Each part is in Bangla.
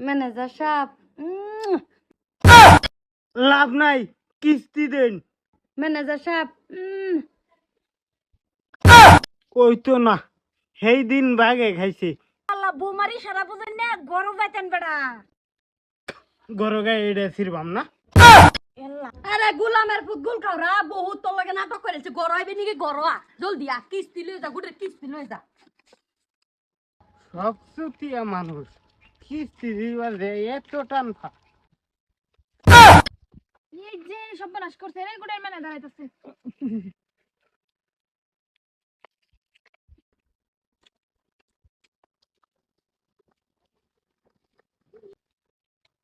ম্যানেজার সাহেব। উম, লাভ নাই কিস্তি দেন। ম্যানেজার সাহেব উম, ওই তো না সেই দিন বাগে খাইছে। আল্লাহ বৌমারি সারা বুঝেন না গরম পাইতেন বেড়া। গরগায় এটা ছিড়বাম না? আরে গুলামের পুত গুল খাওরা বহুত তোর লগে নাটক করেছে। গরো আইবে নাকি গরো আ? জলদি আ কিস্তি লই যা গুড়ের কিস্তি লই যা। সব চুতিয়া মানুষ। কিস্তি দিবার এত টান ফা। এই যে সর্বনাশ করছে রে গুড়ের মেনে দাঁড়াইতেছে।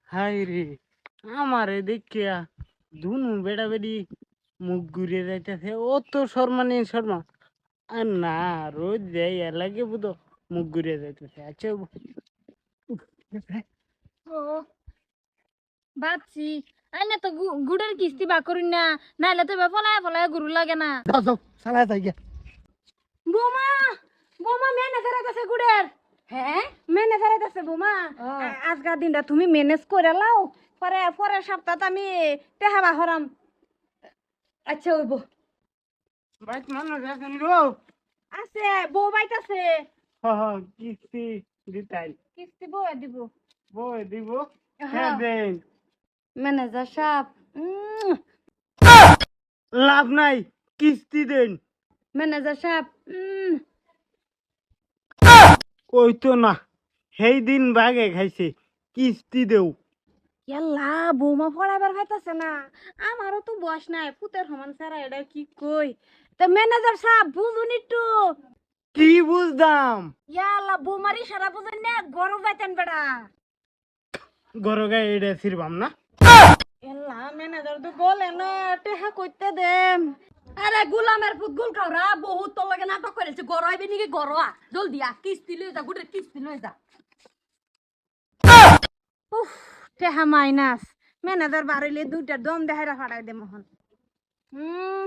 হাই রে আমারে দেখিয়া দুনু বেড়া বেড়ি মুখ ঘুরে যাইতেছে। ও তো শর্মা নেই শর্মা। আর না রোজ যাই লাগে বুধ মুখ ঘুরে যাইতেছে। আচ্ছা ও ভাবছি আইনে তো গুড়ের কিস্তি বা করুন না নাইলে তো ফলায় ফলায় গুরু লাগে না। যাও যাও চালা যাই গিয়া বোমা বোমা ম্যানেজার আইতাছে গুড়ের। হ্যাঁ? ম্যানেজার আইতাছে বোমা। আজকার দিনটা তুমি ম্যানেজ করে লাও পরে পরের সপ্তাহে আমি টেহা বাহরাম আচ্ছা হইব বাইক মানুষ আছে বউ বাইতাছে। হ হ কিস্তি দিতাই। কিস্তি বয়ে দিব। বই দিব? হ্যাঁ। দেন ম্যানেজার সাহেব লাভ নাই কিস্তি দেন। ম্যানেজার সাহেব ওই তো না সেই দিন বাগে খাইছে কিস্তি দেও। ইয়াল্লা বৌমা পড়াইবার খাইতাছে না। আমারও তো বয়স নাই পুতের সমান সারা এটা কি কই। তা ম্যানেজার সাহেব বুঝুন একটু। কি বুঝদাম? ইয়াল্লা বৌমারি সারা বুঝেন না গরম পাইতেন বেড়া। গরগায় এটা ছিড়বাম না? এল্লা ম্যানেজার তো বলে না টেহা কইতে দেম। আরে গুলামের পুত গুল খাওরা বহুত তোর লগে নাটক করেছে গরো আইবে নাকি গরো আ জলদি আ কিস্তি লই যা গুড়ের কিস্তি লই যা। উফ টেহা মাইনাস। ম্যানেজার বাড়িলে দুইটা দম দেখাইরা ফাড়াই দে মোহন। হুম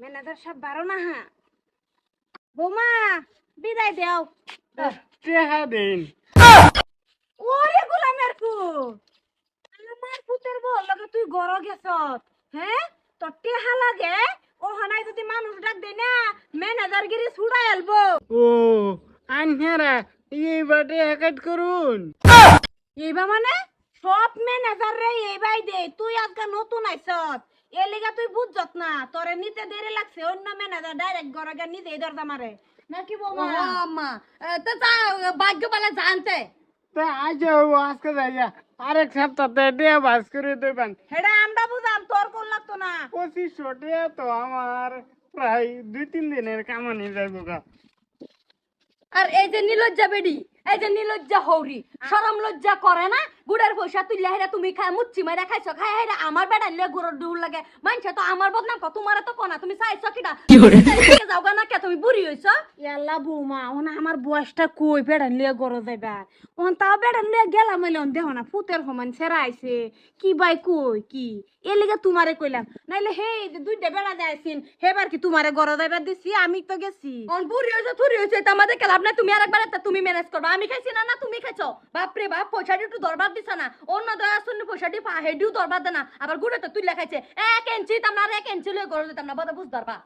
ম্যানেজার সব বারো না হ্যাঁ? বৌমা বিদায় দেও। টেহা দেন ওরে গোলামের পু আমার পুতের বল লাগে তুই গড় গেছত হ্যাঁ? তোর টেহা লাগে ও হানাই যদি মানুষ ডাক দেয় না ম্যানেজার গিরি ছুড়াই আলবো। ও আনহারা এই বাটে একাট করুন। এইবা মানে? সব ম্যানেজার রে এইবাই দে তুই আজকে নতুন আইছত এ লিগা তুই বুঝছত না তোরে নিতে দেরি লাগছে অন্য ম্যানেজার ডাইরেক্ট গড় গিয়ে দরজা মারে। নাকি বৌমা? আম্মা তো জানতে। তা আজ আজকে যাইয়া আরেক সপ্তাহতে ডে বাস করে দেবেন। হেডা আমরা বুঝাম তোর কোন লাগতো না। পঁচিশশো তো আমার প্রায় দুই তিন দিনের কামানি যাব গা। আর এই যে নিলজ্জা বেডি এই যে নিলজ্জা হৌরি শরম লজ্জা করে না? গুড়ের পয়সা তুই হেরা তুমি খায় মুচ্ছি মারা খাইছো খাই হেরা আমার বেড়া লিয়ে গুড়র দূর লাগে। মানছে তো আমার বদনাম কর তোমার তো কোনা তুমি চাইছো কিটা যাও গা না কে তুমি বুড়ি হইছো? ইয়াল্লা বৌমা ওনা আমার বয়সটা কই বেড়া লিয়ে গরো যাইবা? ওন তাও বেড়া লিয়ে গেলাম এলে ওন দেহ না ফুতের সমান ছেড়া আইছে। কি বাই কই কি? এ লিগে তোমারে কইলাম নাইলে হে যে দুইটা বেড়া যাইছিন হেবার কি তোমারে গরো যাইবার দিছি? আমি তো গেছি। অন বুড়ি হইছো থুরি হইছে তা আমাদের কেলাম না তুমি আরেকবার তা তুমি ম্যানেজ করবা। আমি খাইছি না না তুমি খাইছো। বাপ রে বাপ পয়সাটি একটু দরবার দিছ না? অন্য দয়া শুনে পয়সাটি পা হেডিও দরবার দে না আবার গুড়ে তো তুই লেখাইছে, এক ইঞ্চি তাম না এক ইঞ্চি লয়ে গরো দিতাম না বড় বুঝ দরবা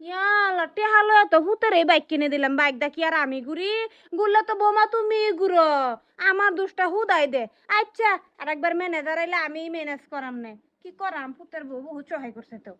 ইয়ালা টেহালো তো এই বাইক কিনে দিলাম। বাইক দা কি আর আমি ঘুরি গুললে তো বোমা তুমি ঘুরো আমার দুষ্টা হুদাই দে। আচ্ছা আর একবার ম্যানেজার আইলে আমি ম্যানেজ করাম নে? কি করাম ভূতের বউ বহু চহাই করছে তো।